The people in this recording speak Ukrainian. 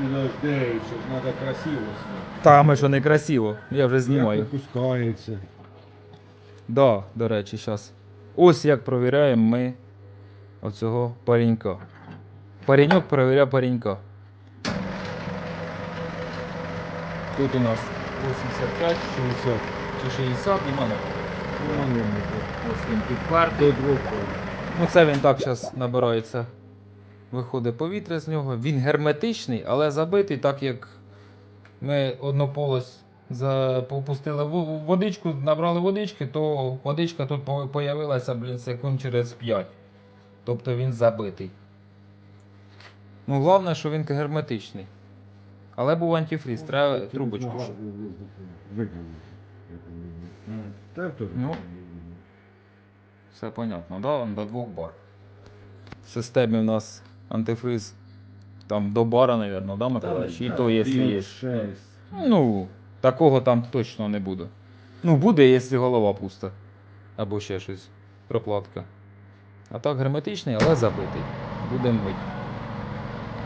Підожди, щоб треба красиво зняти. Та ми що не красиво, я вже знімаю. Як випускається. Да, до речі, зараз. Ось як провіряємо ми оцього паренька. Пареньок перевіряє паренька. Тут у нас 85, 60 чи 60 і мене. Ось він підпертий. Ну це він так зараз набирається. Виходить повітря з нього. Він герметичний, але забитий, так як ми однополос попустили в- водичку, набрали водички, то водичка тут по- появилася, блін, секунд через 5. Тобто він забитий. Ну, головне, що він герметичний. Але був антифріз, треба трубочку. ще. Так. Ну. Все понятно, да? Он до двох бар. В системі в нас антифриз там до бара, мабуть, да, Миколаївич? І то, якщо є. Ну, такого там точно не буде. Ну, буде, якщо голова пуста. Або ще щось. Проплатка. А так герметичний, але забитий. Будемо мить.